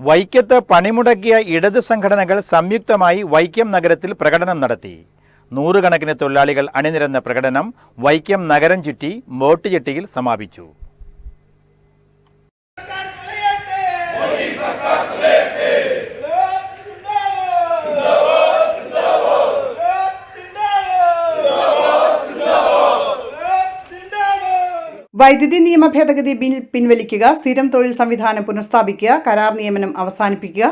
വൈക്കത്ത് പണിമുടക്കിയ ഇടത് സംഘടനകൾ സംയുക്തമായി വൈക്കം നഗരത്തിൽ പ്രകടനം നടത്തി. നൂറുകണക്കിന് തൊഴിലാളികൾ അണിനിരന്ന പ്രകടനം വൈക്കം നഗരം ചുറ്റി ബോട്ടുചെട്ടിയിൽ സമാപിച്ചു. വൈദ്യുതി നിയമ ഭേദഗതി ബിൽ പിൻവലിക്കുക സ്ഥിരം തൊഴിൽ സംവിധാനം പുനഃസ്ഥാപിക്കുക കരാർ നിയമനം അവസാനിപ്പിക്കുക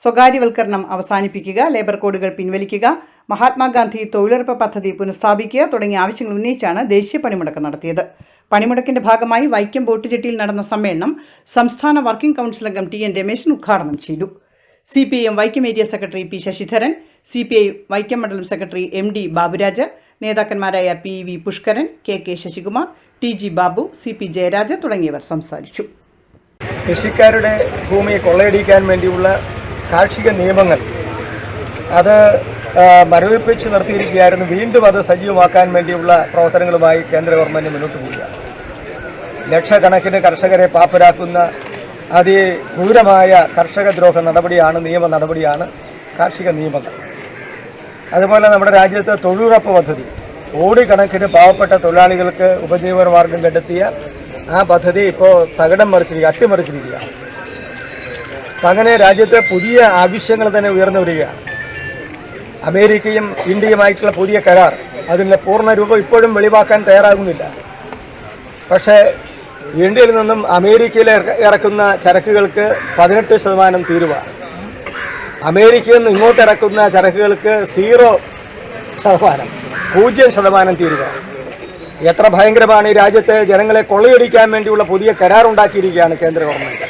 സ്വകാര്യവൽക്കരണം അവസാനിപ്പിക്കുക ലേബർ കോഡുകൾ പിൻവലിക്കുക മഹാത്മാഗാന്ധി തൊഴിലുറപ്പ് പദ്ധതി പുനഃസ്ഥാപിക്കുക തുടങ്ങിയ ആവശ്യങ്ങൾ ഉന്നയിച്ചാണ് ദേശീയ പണിമുടക്ക് നടത്തിയത്. പണിമുടക്കിന്റെ ഭാഗമായി വൈക്കം ബോട്ടുചെട്ടിയിൽ നടന്ന സമ്മേളനം സംസ്ഥാന വർക്കിംഗ് കൗൺസിൽ അംഗം ടി എൻ രമേശൻ ഉദ്ഘാടനം ചെയ്തു. C P I M Vaikom area secretary P Sasidharan C P I Vaikom മണ്ഡലം secretary M D Baburaj നേതാക്കന്മാരായ P V Pushkaran K K Sasikumar T G Babu C P Jayaraj തുടങ്ങിയവർ സംസാരിച്ചു. കൃഷിക്കാരുടെ ഭൂമി കൊള്ളയടിക്കാൻ വേണ്ടിയുള്ള കാർഷിക നിയമങ്ങൾ അത് മരവിപ്പിച്ച് നിർത്തിയിരിക്കുകയായിരുന്നു. വീണ്ടും അത് സജീവമാക്കാൻ വേണ്ടിയുള്ള പ്രവർത്തനങ്ങളുമായി കേന്ദ്ര ഗവൺമെന്റ് മുന്നോട്ട് പോവുക ലക്ഷക്കണക്കിന് കർഷകരെ പാപ്പരാക്കുന്ന അതിക്രൂരമായ കർഷക ദ്രോഹ നടപടിയാണ് നിയമ നടപടിയാണ് കാർഷിക നിയമങ്ങൾ. അതുപോലെ നമ്മുടെ രാജ്യത്തെ തൊഴിലുറപ്പ് പദ്ധതി. കോടിക്കണക്കിന് പാവപ്പെട്ട തൊഴിലാളികൾക്ക് ഉപജീവന മാർഗം കണ്ടെത്തിയ ആ പദ്ധതി ഇപ്പോൾ തകിടം മറിച്ചിരിക്കുക അട്ടിമറിച്ചിരിക്കുകയാണ്. അപ്പം അങ്ങനെ രാജ്യത്തെ പുതിയ ആവശ്യങ്ങൾ തന്നെ ഉയർന്നു വരികയാണ്. അമേരിക്കയും ഇന്ത്യയുമായിട്ടുള്ള പുതിയ കരാർ അതിന്റെ പൂർണ രൂപം ഇപ്പോഴും വെളിവാക്കാൻ തയ്യാറാകുന്നില്ല. പക്ഷേ ഇന്ത്യയിൽ നിന്നും അമേരിക്കയിൽ ഇറക്കുന്ന ചരക്കുകൾക്ക് പതിനെട്ട് ശതമാനം തീരുവ. അമേരിക്കയിൽ നിന്ന് ഇങ്ങോട്ട് ഇറക്കുന്ന ചരക്കുകൾക്ക് സീറോ ശതമാനം പൂജ്യം ശതമാനം തീരുവ. എത്ര ഭയങ്കരമാണ് ഈ രാജ്യത്തെ ജനങ്ങളെ കൊള്ളയടിക്കാൻ വേണ്ടിയുള്ള പുതിയ കരാർ ഉണ്ടാക്കിയിരിക്കുകയാണ് കേന്ദ്ര ഗവൺമെന്റ്